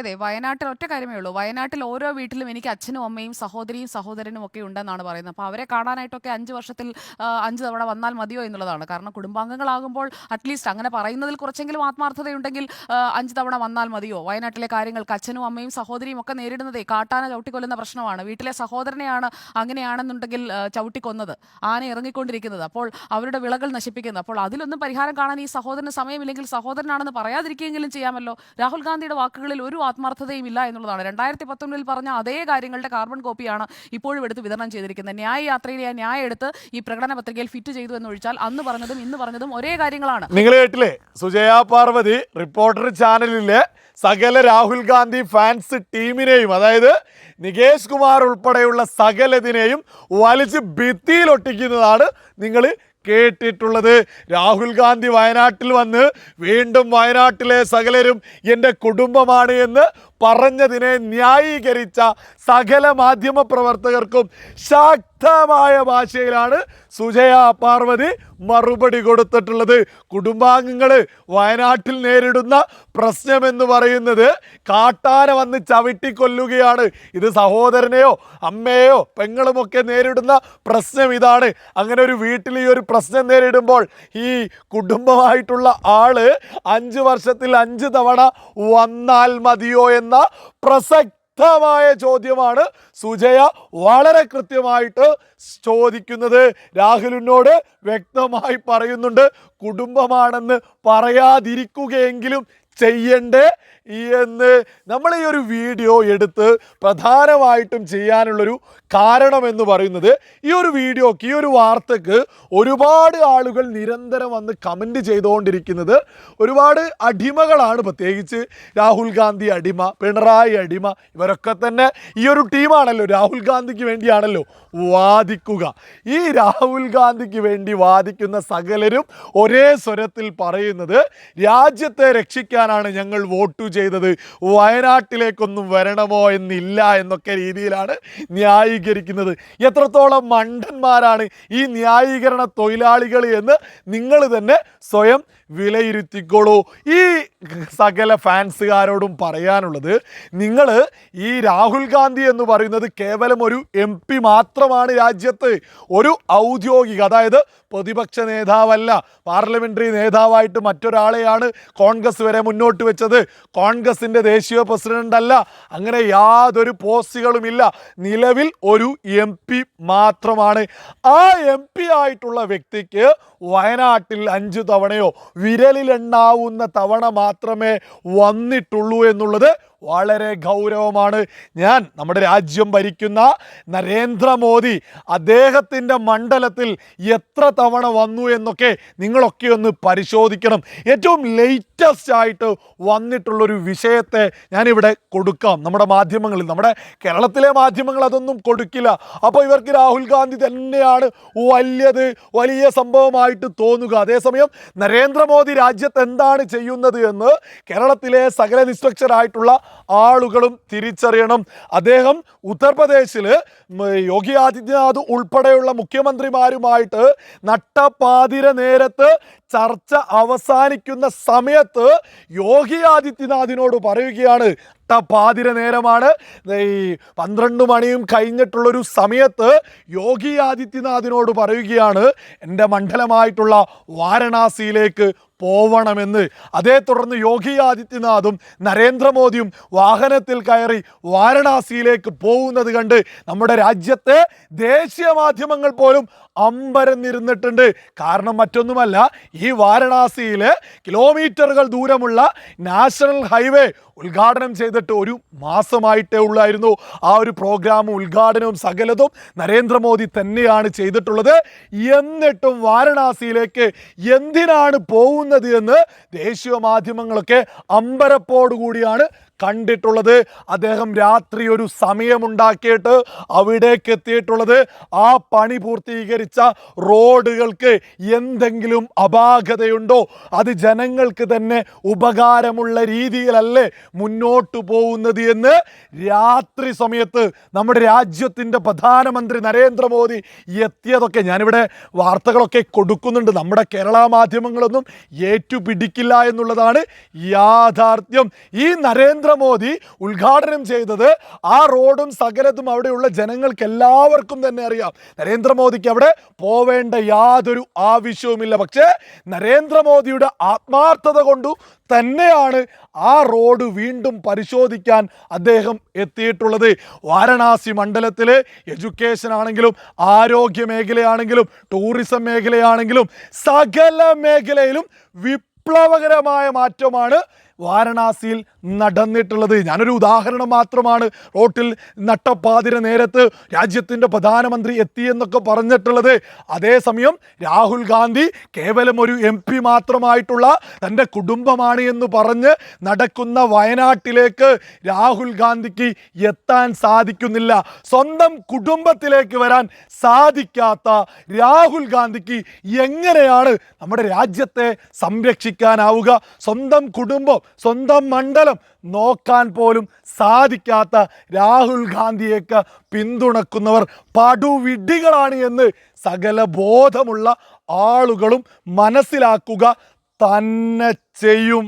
അതായത് വയനാട്ടിൽ ഒറ്റ കാര്യമേ ഉള്ളൂ. വയനാട്ടിൽ ഓരോ വീട്ടിലും എനിക്ക് അച്ഛനും അമ്മയും സഹോദരിയും സഹോദരനും ഒക്കെ ഉണ്ടെന്നാണ് പറയുന്നത്. അപ്പോൾ അവരെ കാണാനായിട്ടൊക്കെ അഞ്ച് വർഷത്തിൽ അഞ്ച് തവണ വന്നാൽ മതിയോ എന്നുള്ളതാണ്. കാരണം കുടുംബാംഗങ്ങളാകുമ്പോൾ അറ്റ്ലീസ്റ്റ് അങ്ങനെ പറയുന്നതിൽ കുറച്ചെങ്കിലും ആത്മാർത്ഥതയുണ്ടെങ്കിൽ അഞ്ച് തവണ വന്നാൽ മതിയോ? വയനാട്ടിലെ കാര്യങ്ങൾക്ക് അച്ഛനും അമ്മയും സഹോദരിയും ഒക്കെ നേരിടുന്നതേ കാട്ടാന ചവിട്ടിക്കൊല്ലുന്ന പ്രശ്നമാണ്. വീട്ടിലെ സഹോദരനെയാണ് അങ്ങനെയാണെന്നുണ്ടെങ്കിൽ ചവിട്ടിക്കൊന്നത് ആന ഇറങ്ങിക്കൊണ്ടിരിക്കുന്നത്. അപ്പോൾ അവരുടെ വിളകൾ നശിപ്പിക്കുന്നത് അപ്പോൾ അതിലൊന്നും പരിഹാരം കാണാൻ ഈ സഹോദരന് സമയമില്ലെങ്കിൽ സഹോദരനാണെന്ന് പറയാതിരിക്കുകയെങ്കിലും ചെയ്യാമല്ലോ. രാഹുൽ ഗാന്ധിയുടെ വാക്കുകളിൽ ഒരു ആത്മാർത്ഥതയും ഇല്ല എന്നുള്ളതാണ്. രണ്ടായിരത്തി പത്തൊൻപതിൽ പറഞ്ഞ അതേ കാര്യങ്ങളുടെ കാർബൺ കോപ്പിയാണ് ഇപ്പോഴും എടുത്ത് വിതരണം ചെയ്തിരിക്കുന്നത്. ന്യായ ആ ന്യായ എടുത്ത് ഈ പ്രകടന പത്രികയിൽ ഫിറ്റ് ചെയ്തു എന്ന് ഒഴിച്ചാൽ അന്ന് പറഞ്ഞതും ഇന്ന് പറഞ്ഞതും ഒരേ കാര്യങ്ങളാണ്. നിങ്ങൾ കേട്ടില്ലേ? സുജയ പാർവതി റിപ്പോർട്ടർ ചാനലിലെ സകല രാഹുൽ ഗാന്ധി ഫാൻസ് ടീമിനെയും അതായത് നികേഷ് കുമാർ ഉൾപ്പെടെയുള്ള സകലതിനെയും വലിച്ച് ഭിത്തിയിലൊട്ടിക്കുന്നതാണ് നിങ്ങൾ കേട്ടിട്ടുള്ളത്. രാഹുൽ ഗാന്ധി വയനാട്ടിൽ വന്ന് വീണ്ടും വയനാട്ടിലെ സകലരും എന്റെ കുടുംബമാണ് എന്ന് പറഞ്ഞതിനെ ന്യായീകരിച്ച സകല മാധ്യമ പ്രവർത്തകർക്കും ശക്തമായ ഭാഷയിലാണ് സുജയ പാർവതി മറുപടി കൊടുത്തിട്ടുള്ളത്. കുടുംബാംഗങ്ങൾ വയനാട്ടിൽ നേരിടുന്ന പ്രശ്നമെന്ന് പറയുന്നത് കാട്ടാന വന്ന് ചവിട്ടിക്കൊല്ലുകയാണ്. ഇത് സഹോദരനെയോ അമ്മയെയോ പെങ്ങളുമൊക്കെ നേരിടുന്ന പ്രശ്നം ഇതാണ്. അങ്ങനെ ഒരു വീട്ടിൽ ഈ ഒരു പ്രശ്നം നേരിടുമ്പോൾ ഈ കുടുംബമായിട്ടുള്ള ആൾ അഞ്ച് വർഷത്തിൽ അഞ്ച് തവണ വന്നാൽ മതിയോ എന്ന പ്രസക്തമായ ചോദ്യമാണ് സുജയ വളരെ കൃത്യമായിട്ട് ചോദിക്കുന്നത്. രാഹുലിനോട് വ്യക്തമായി പറയുന്നുണ്ട് കുടുംബമാണെന്ന് പറയാതിരിക്കുകയെങ്കിലും ചെയ്യണ്ടേ? എന്ന്. നമ്മൾ ഈ ഒരു വീഡിയോ എടുത്ത് പ്രധാനമായിട്ടും ചെയ്യാനുള്ളൊരു കാരണം എന്ന് പറയുന്നത് ഈ ഒരു വീഡിയോക്ക് ഈ ഒരു വാർത്തക്ക് ഒരുപാട് ആളുകൾ നിരന്തരം വന്ന് കമന്റ് ചെയ്തുകൊണ്ടിരിക്കുന്നത്. ഒരുപാട് അടിമകളാണ് പ്രത്യേകിച്ച് രാഹുൽ ഗാന്ധി അടിമ പിണറായി അടിമ ഇവരൊക്കെ തന്നെ ഈ ഒരു ടീമാണല്ലോ. രാഹുൽ ഗാന്ധിക്ക് വേണ്ടിയാണല്ലോ വാദിക്കുക. ഈ രാഹുൽ ഗാന്ധിക്ക് വേണ്ടി വാദിക്കുന്ന സകലരും ഒരേ സ്വരത്തിൽ പറയുന്നത് രാജ്യത്തെ രക്ഷിക്കാനാണ് ഞങ്ങൾ വോട്ട് ചെയ്തത്. വയനാട്ടിലേക്കൊന്നും വരണമോ എന്നില്ല എന്നൊക്കെ രീതിയിലാണ് ന്യായീകരിക്കുന്നത് എത്രത്തോളം മണ്ടന്മാരാണ് ഈ ന്യായീകരണ തൊഴിലാളികൾ എന്ന് നിങ്ങൾ തന്നെ സ്വയം വിലയിരുത്തിക്കോളൂ. ഈ സകല ഫാൻസുകാരോടും പറയാനുള്ളത് നിങ്ങൾ ഈ രാഹുൽ ഗാന്ധി എന്ന് പറയുന്നത് കേവലം ഒരു എം പി മാത്രമാണ് രാജ്യത്ത്. ഒരു ഔദ്യോഗിക അതായത് പ്രതിപക്ഷ നേതാവല്ല പാർലമെന്ററി നേതാവായിട്ട് മറ്റൊരാളെയാണ് കോൺഗ്രസ് വരെ മുന്നോട്ട് വെച്ചത്. കോൺഗ്രസിന്റെ ദേശീയ പ്രസിഡന്റ് അല്ല അങ്ങനെ യാതൊരു പോസ്റ്റുകളുമില്ല. നിലവിൽ ഒരു എം പി മാത്രമാണ്. ആ എം പി ആയിട്ടുള്ള വ്യക്തിക്ക് വയനാട്ടിൽ അഞ്ചു തവണയോ വിരലിലെണ്ണാവുന്ന തവണ മാത്രമേ വന്നിട്ടുള്ളൂ എന്നുള്ളത് വളരെ ഗൗരവമാണ്. ഞാൻ നമ്മുടെ രാജ്യം ഭരിക്കുന്ന നരേന്ദ്രമോദി അദ്ദേഹത്തിന്റെ മണ്ഡലത്തിൽ എത്ര തവണ വന്നു എന്നൊക്കെ നിങ്ങളൊക്കെ ഒന്ന് പരിശോധിക്കണം. ഏറ്റവും ലേറ്റസ്റ്റ് ആയിട്ട് വന്നിട്ടുള്ളൊരു വിഷയത്തെ ഞാനിവിടെ കൊടുക്കാം. നമ്മുടെ മാധ്യമങ്ങളിൽ നമ്മുടെ കേരളത്തിലെ മാധ്യമങ്ങൾ അതൊന്നും കൊടുക്കില്ല. അപ്പോൾ ഇവർക്ക് രാഹുൽ ഗാന്ധി തന്നെയാണ് വലിയത് വലിയ സംഭവമായിട്ട് തോന്നുക. അതേസമയം നരേന്ദ്രമോദി രാജ്യത്ത് എന്താണ് ചെയ്യുന്നത് എന്ന് കേരളത്തിലെ സകല നിഷ്പക്ഷരായിട്ടുള്ള ആളുകളും തിരിച്ചറിയണം. അദ്ദേഹം ഉത്തർപ്രദേശിൽ യോഗി ആദിത്യനാഥ് ഉൾപ്പെടെയുള്ള മുഖ്യമന്ത്രിമാരുമായിട്ട് നട്ടപ്പാതിര നേരത്ത് ചർച്ച അവസാനിക്കുന്ന സമയത്ത് യോഗി ആദിത്യനാഥിനോട് പറയുകയാണ് പാതിര നേരമാണ്. ഈ പന്ത്രണ്ട് മണിയും കഴിഞ്ഞിട്ടുള്ളൊരു സമയത്ത് യോഗി ആദിത്യനാഥിനോട് പറയുകയാണ് എന്റെ മണ്ഡലമായിട്ടുള്ള വാരണാസിയിലേക്ക് പോവണമെന്ന്. അതേ തുടർന്ന് യോഗി ആദിത്യനാഥും നരേന്ദ്രമോദിയും വാഹനത്തിൽ കയറി വാരണാസിയിലേക്ക് പോകുന്നത് കണ്ട് നമ്മുടെ രാജ്യത്തെ ദേശീയ മാധ്യമങ്ങൾ പോലും അമ്പരന്നിരുന്നിട്ടുണ്ട്. കാരണം മറ്റൊന്നുമല്ല ഈ വാരണാസിയിൽ കിലോമീറ്ററുകൾ ദൂരമുള്ള നാഷണൽ ഹൈവേ ഉദ്ഘാടനം ചെയ്തിട്ട് ഒരു മാസമായിട്ടേ ഉള്ളായിരുന്നു. ആ ഒരു പ്രോഗ്രാമും ഉദ്ഘാടനവും സകലതും നരേന്ദ്രമോദി തന്നെയാണ് ചെയ്തിട്ടുള്ളത്. എന്നിട്ടും വാരണാസിയിലേക്ക് എന്തിനാണ് പോകുന്നത് എന്ന് ദേശീയ മാധ്യമങ്ങളൊക്കെ അമ്പരപ്പോടുകൂടിയാണ് കണ്ടിട്ടുള്ളത്. അദ്ദേഹം രാത്രി ഒരു സമയമുണ്ടാക്കിയിട്ട് അവിടേക്ക് എത്തിയിട്ടുള്ളത് ആ പണി പൂർത്തീകരിച്ച റോഡുകൾക്ക് എന്തെങ്കിലും അപാകതയുണ്ടോ? അത് ജനങ്ങൾക്ക് തന്നെ ഉപകാരമുള്ള രീതിയിലല്ലേ മുന്നോട്ടു പോകുന്നത് എന്ന് രാത്രി സമയത്ത് നമ്മുടെ രാജ്യത്തിന്റെ പ്രധാനമന്ത്രി നരേന്ദ്രമോദി എത്തിയതൊക്കെ ഞാനിവിടെ വാർത്തകളൊക്കെ കൊടുക്കുന്നുണ്ട്. നമ്മുടെ കേരള മാധ്യമങ്ങളൊന്നും ഏറ്റുപിടിക്കില്ല എന്നുള്ളതാണ് യാഥാർത്ഥ്യം. ഈ നരേന്ദ്ര നരേന്ദ്രമോദി ഉദ്ഘാടനം ചെയ്തത് ആ റോഡും സകലതും അവിടെയുള്ള ജനങ്ങൾക്ക് എല്ലാവർക്കും തന്നെ അറിയാം. നരേന്ദ്രമോദിക്ക് അവിടെ പോവേണ്ട യാതൊരു ആവശ്യവുമില്ല. പക്ഷേ നരേന്ദ്രമോദിയുടെ ആത്മാർത്ഥത കൊണ്ടു തന്നെയാണ് ആ റോഡ് വീണ്ടും പരിശോധിക്കാൻ അദ്ദേഹം എത്തിയിട്ടുള്ളത്. വാരണാസി മണ്ഡലത്തിൽ എഡ്യൂക്കേഷൻ ആണെങ്കിലും ആരോഗ്യ മേഖലയാണെങ്കിലും ടൂറിസം മേഖലയാണെങ്കിലും സകല മേഖലയിലും വിപ്ലവകരമായ മാറ്റമാണ് വാരണാസിയിൽ നടന്നിട്ടുള്ളത്. ഞാനൊരു ഉദാഹരണം മാത്രമാണ് റോട്ടിൽ നട്ടപ്പാതിര നേരത്ത് രാജ്യത്തിന്റെ പ്രധാനമന്ത്രി എത്തിയെന്നൊക്കെ പറഞ്ഞിട്ടുള്ളത്. അതേസമയം രാഹുൽ ഗാന്ധി കേവലം ഒരു എം പി മാത്രമായിട്ടുള്ള തന്റെ കുടുംബമാണ് എന്ന് പറഞ്ഞ് നടക്കുന്ന വയനാട്ടിലേക്ക് രാഹുൽ ഗാന്ധിക്ക് എത്താൻ സാധിക്കുന്നില്ല. സ്വന്തം കുടുംബത്തിലേക്ക് വരാൻ സാധിക്കാത്ത രാഹുൽ ഗാന്ധിക്ക് എങ്ങനെയാണ് നമ്മുടെ രാജ്യത്തെ സംരക്ഷിക്കാനാവുക? സ്വന്തം കുടുംബം സ്വന്തം മണ്ഡലം നോക്കാൻ പോലും സാധിക്കാത്ത രാഹുൽ ഗാന്ധിയൊക്കെ പിന്തുണക്കുന്നവർ പടുവിഡ്ഢികളാണ് എന്ന് സകല ബോധമുള്ള ആളുകളും മനസ്സിലാക്കുക തന്നെ ചെയ്യും.